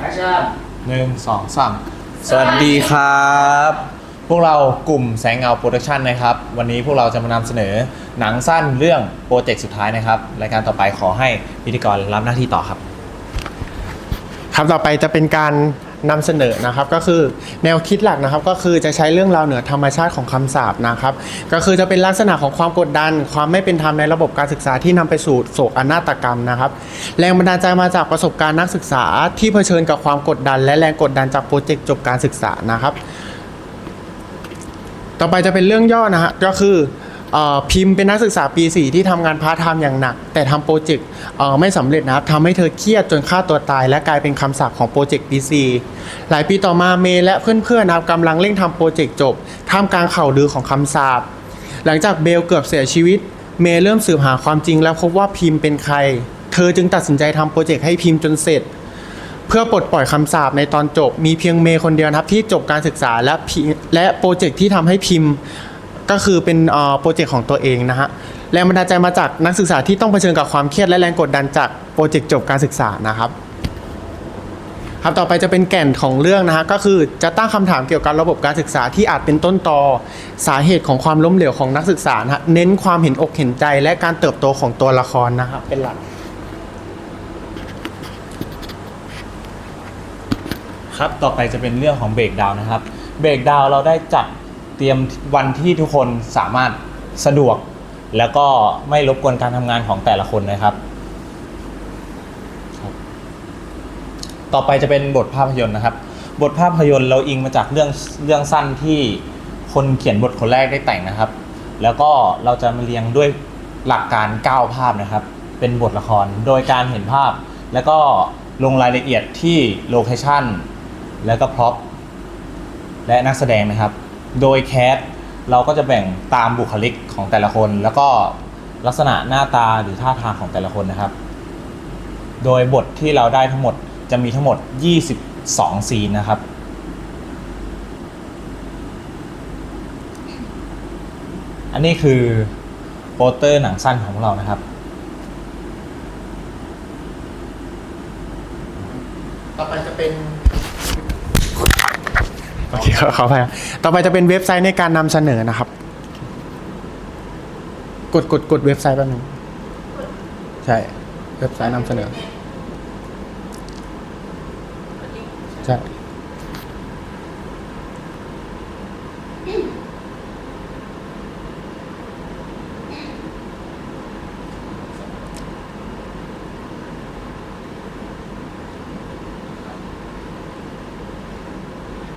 แอคชั่นหนึ่งสองสามสวัสดีครับ พวกเรากลุ่มแสงเงาโปรดักชันนะครับ วันนี้พวกเราจะมานำเสนอหนังสั้นเรื่องโปรเจกต์สุดท้ายนะครับรายการต่อไปขอให้พิธีกรรับหน้าที่ต่อครับ ครับต่อไปจะเป็นการ นำเสนอนะครับก็คือแนวคิดหลักนะครับก็คือจะใช้เรื่องราวเหนือธรรมชาติของคำสาปนะครับก็คือจะเป็นลักษณะของความกดดัน ความไม่เป็นธรรมในระบบการศึกษาที่นำไปสู่โศกอนาตกรรมนะครับแรงบันดาลใจมาจากประสบการณ์นักศึกษาที่เผชิญกับความกดดัน และแรงกดดันจากโปรเจกต์จบการศึกษานะครับ ต่อไปจะเป็นเรื่องย่อนะฮะก็คือเอ่อ พิมพ์เป็นนักศึกษาปี 4 ที่ทำงานพาร์ทไทม์อย่างหนัก แต่ทำโปรเจกต์ไม่สำเร็จนะครับทำให้เธอเครียดจนฆ่าตัวตาย และกลายเป็นคำสาปของโปรเจกต์ปี 4 หลายปีต่อมาเมย์และเพื่อนๆนะครับกำลังเร่งทำโปรเจกต์จบท่ามกลางข่าวลือของคำสาปหลังจากเบลเกือบเสียชีวิต เมย์เริ่มสืบหาความจริง แล้วพบว่าพิมพ์เป็นใคร เธอจึงตัดสินใจทำโปรเจกต์ให้พิมพ์จนเสร็จ เพื่อปลดปล่อยคำสาปในตอนจบ มีเพียงเมย์คนเดียวนะครับที่จบการศึกษาและและโปรเจกต์ที่ทำให้พิมพ์ ก็คือเป็นโปรเจกต์ของตัวเองนะฮะแรงบันดาลใจมาจากนักศึกษาที่ต้องเผชิญกับความเครียดและแรงกดดันจากโปรเจกต์จบการศึกษานะครับครับต่อไปจะเป็นแก่นของเรื่องนะฮะก็คือจะตั้งคำถามเกี่ยวกับระบบการศึกษาที่อาจเป็นต้นตอสาเหตุของความล้มเหลวของนักศึกษานะฮะเน้นความเห็นอกเห็นใจและการเติบโตของตัวละครนะครับเป็นหลักครับต่อไปจะเป็นเรื่องของเบรกดาวนะครับเบรกดาวเราได้จัด เตรียมวันที่ทุกคนสามารถสะดวก แล้วก็ไม่รบกวนการทำงานของแต่ละคนนะครับ ต่อไปจะเป็นบทภาพยนตร์นะครับ บทภาพยนตร์เราอิงมาจากเรื่องเรื่องสั้นที่คนเขียนบทคนแรกได้แต่งนะครับ แล้วก็เราจะมาเรียงด้วยหลักการ 9 ภาพนะครับ เป็นบทละครโดยการเห็นภาพ แล้วก็ลงรายละเอียดที่โลเคชั่นแล้วก็พร็อพและนักแสดงนะครับ โดยแคสเราก็จะแบ่งตามบุคลิกของแต่ละคน แล้วก็ลักษณะหน้าตาหรือท่าทางของแต่ละคนนะครับ โดยบทที่เราได้ทั้งหมดจะมีทั้งหมด 22 ซีนนะครับ อันนี้คือโปสเตอร์หนังสั้นของเรานะครับ ต่อไปจะเป็น โอเคขอขอไปต่อไปจะเป็นเว็บไซต์ในการนำเสนอนะครับ กดกดกดเว็บไซต์แป๊บนึงใช่ เว็บไซต์นำเสนอใช่